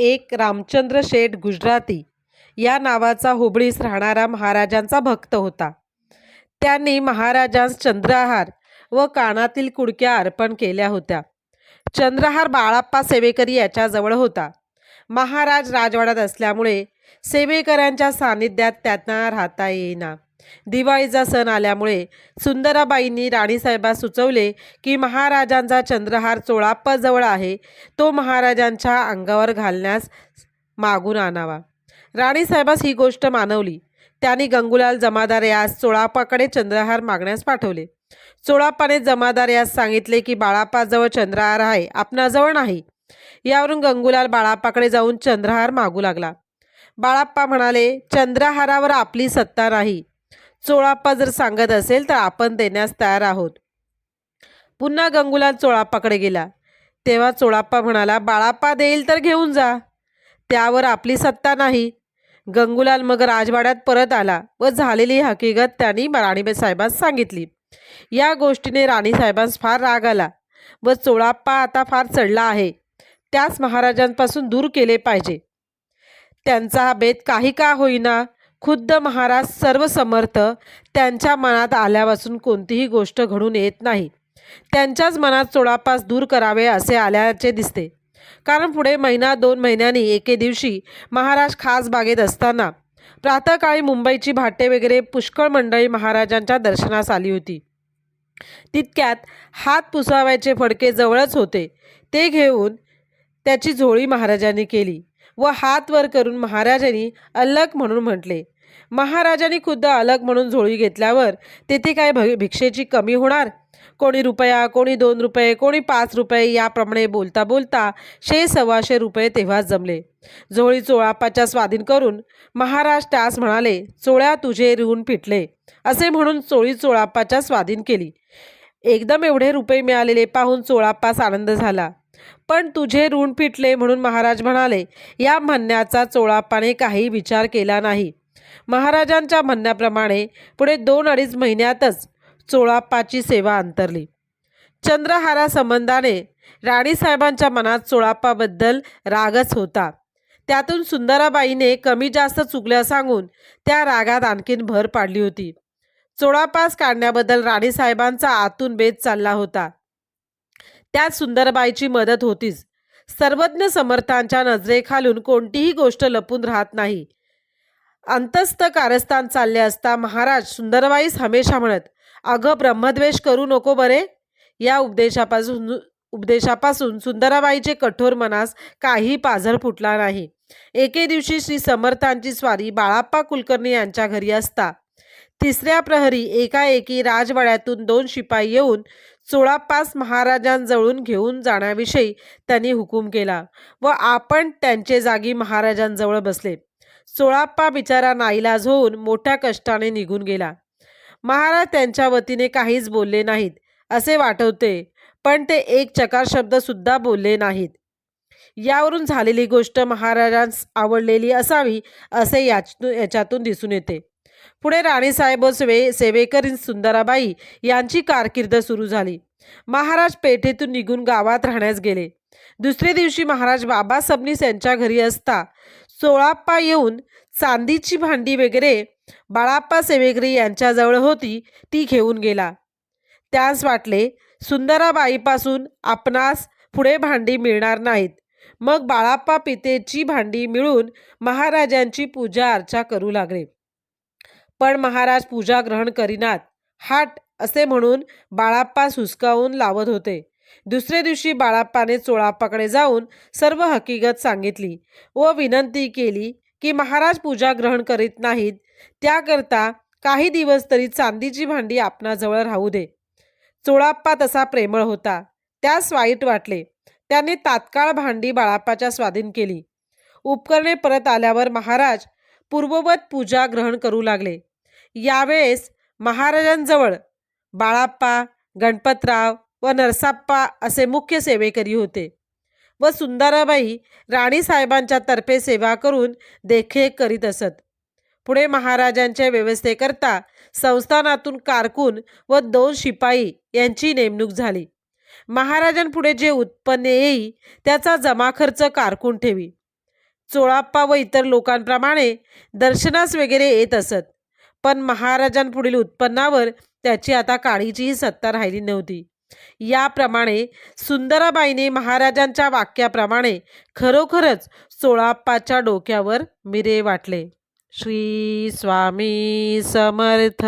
एक रामचंद्र शेठ गुजराती. या नावाचा हुबळीस राहणारा महाराजांचा भक्त होता. त्यांनी महाराजांस चंद्रहार व कानातील कुडक्या अर्पण केल्या होत्या. चंद्रहार बाळाप्पा सेवेकरी याच्याजवळ होता. महाराज राजवाड्यात असल्यामुळे सेवेकरांच्या सानिध्यात त्यांना राहता येईना. दिवाळीचा सण आल्यामुळे सुंदराबाईंनी राणीसाहेबास सुचवले की महाराजांचा चंद्रहार चोळाप्पाजवळ आहे. तो महाराजांच्या अंगावर घालण्यास मागून आणावा. राणीसाहेबास ही गोष्ट मानवली. त्यांनी गंगूलाल जमादार यास चोळाप्पाकडे चंद्रहार मागण्यास पाठवले. चोळाप्पाने जमादार यास सांगितले की बाळाप्पाजवळ चंद्रहार आहे आपणाजवळ नाही. यावरून गंगूलाल बाळाप्पाकडे जाऊन चंद्रहार मागू लागला. बाळाप्पा म्हणाले चंद्रहारावर आपली सत्ता नाही. चोळाप्पा जर सांगत असेल तर आपण देण्यास तयार आहोत. पुन्हा गंगूलाल चोळाप्पाकडे गेला. तेव्हा चोळाप्पा म्हणाला बाळाप्पा देईल तर घेऊन जा. त्यावर आपली सत्ता नाही. गंगूलाल मग राजवाड्यात परत आला व झालेली हकीकत त्यांनी राणीबाई साहेबांस सांगितली. या गोष्टीने राणीसाहेबांस फार राग आला व चोळाप्पा आता फार चढला आहे. त्यास महाराजांपासून दूर केले पाहिजे. त्यांचा हा बेत काही का होईना? खुद्द महाराज सर्व समर्थ त्यांच्या मनात आल्यापासून कोणतीही गोष्ट घडून येत नाही. त्यांच्याच मनात चोळापास दूर करावे असे आल्याचे दिसते. कारण पुढे महिना दोन महिन्यांनी एके दिवशी महाराज खास बागेत असताना प्रातःकाळी मुंबईची भाटे वगैरे पुष्कळ मंडळी महाराजांच्या दर्शनास आली होती. तितक्यात हात पुसावायचे फडके जवळच होते. ते घेऊन त्याची झोळी महाराजांनी केली. व हात वर करून महाराजांनी अलग म्हणून म्हटले. महाराजांनी खुद्द अलग म्हणून झोळी घेतल्यावर तेथे काय भ भिक्षेची कमी होणार? कोणी रुपया कोणी दोन रुपये कोणी पाच रुपये याप्रमाणे बोलता बोलता शे सव्वाशे रुपये तेव्हाच जमले. झोळी चोळापाच्या स्वाधीन करून महाराज त्यास म्हणाले चोळ्या तुझे रिवून पिटले. असे म्हणून चोळी चोळापाच्या स्वाधीन केली. एकदम एवढे रुपये मिळालेले पाहून चोळापास आनंद झाला. पण तुझे ऋण पिटले म्हणून महाराज म्हणाले या म्हणण्याचा चोळाप्पाने काही विचार केला नाही. महाराजांच्या म्हणण्याप्रमाणे पुढे दोन अडीच महिन्यातच चोळाप्पाची सेवा अंतरली. चंद्रहारा संबंधाने राणीसाहेबांच्या मनात चोळाप्पाबद्दल रागच होता. त्यातून सुंदराबाईने कमी जास्त चुकल्या सांगून त्या रागात आणखीन भर पाडली होती. चोळापास काढण्याबद्दल राणीसाहेबांचा आतून बेत चालला होता. त्यात सुंदरबाईची मदत होतीच. सर्वज्ञ समर्थांच्या नजरेखालून कोणतीही गोष्ट लपून राहत नाही. अंतस्थ कारस्थान चालले असता महाराज सुंदरबाईस हमेशा म्हणत अगं ब्रह्मद्वेष करू नको बरे. या उपदेशापासून उपदेशापासून सुंदराबाईचे कठोर मनास काही पाझर फुटला नाही. एके दिवशी श्री समर्थांची स्वारी बाळाप्पा कुलकर्णी यांच्या घरी असता. तिसऱ्या प्रहरी एकाएकी राजवाड्यातून दोन शिपाई येऊन चोळापास महाराजांजवळून घेऊन जाण्याविषयी त्यांनी हुकूम केला व आपण त्यांचे जागी महाराजांजवळ बसले. चोळाप्पा बिचारा नाईलाज होऊन मोठ्या कष्टाने निघून गेला. महाराज त्यांच्या वतीने काहीच बोलले नाहीत असे वाटवते पण ते एक चकार शब्द सुद्धा बोलले नाहीत. यावरून झालेली गोष्ट महाराजांस आवडलेली असावी असे याच- याच्यातून दिसून येते. पुढे राणीसाहेब व सेवे सेवेकरी सुंदराबाई यांची कारकीर्द सुरू झाली. महाराज पेठेतून निघून गावात राहण्यास गेले. दुसरे दिवशी महाराज बाबा सबनीस यांच्या घरी असता सोळाप्पा येऊन चांदीची भांडी वगैरे बाळाप्पा सेवेकरी यांच्याजवळ होती ती घेऊन गेला. त्यास वाटले सुंदराबाईपासून आपणास पुढे भांडी मिळणार नाहीत. मग बाळाप्पा पितेची भांडी मिळून महाराजांची पूजा अर्चा करू लागले. पण महाराज पूजा ग्रहण करीनात. हाट असे म्हणून बाळाप्पा सुसकावून लावत होते. दुसऱ्या दिवशी बाळाप्पाने चोळाप्पाकडे जाऊन सर्व हकीकत सांगितली व विनंती केली की महाराज पूजा ग्रहण करीत नाहीत त्याकरता काही दिवस तरी चांदीची भांडी आपणाजवळ राहू दे. चोळाप्पा तसा प्रेमळ होता. त्यास वाईट वाटले. त्याने तात्काळ भांडी बाळाप्पाच्या स्वाधीन केली. उपकरणे परत आल्यावर महाराज पूर्ववत पूजा ग्रहण करू लागले. यावेळेस महाराजांजवळ बाळाप्पा गणपतराव व नरसाप्पा असे मुख्य सेवेकरी होते व सुंदराबाई राणीसाहेबांच्या तर्फे सेवा करून देखरेख करीत असत. पुढे महाराजांच्या व्यवस्थेकरता संस्थानातून कारकून व दोन शिपाई यांची नेमणूक झाली. महाराजांपुढे जे उत्पन्न येई त्याचा जमा खर्च कारकून ठेवी. चोळाप्पा व इतर लोकांप्रमाणे दर्शनास वगैरे येत असत. पण महाराजांपुढील उत्पन्नावर त्याची आता काळीचीही सत्ता राहिली नव्हती. याप्रमाणे सुंदराबाईने महाराजांच्या वाक्याप्रमाणे खरोखरच सोळाप्पाच्या डोक्यावर मिरे वाटले. श्री स्वामी समर्थ.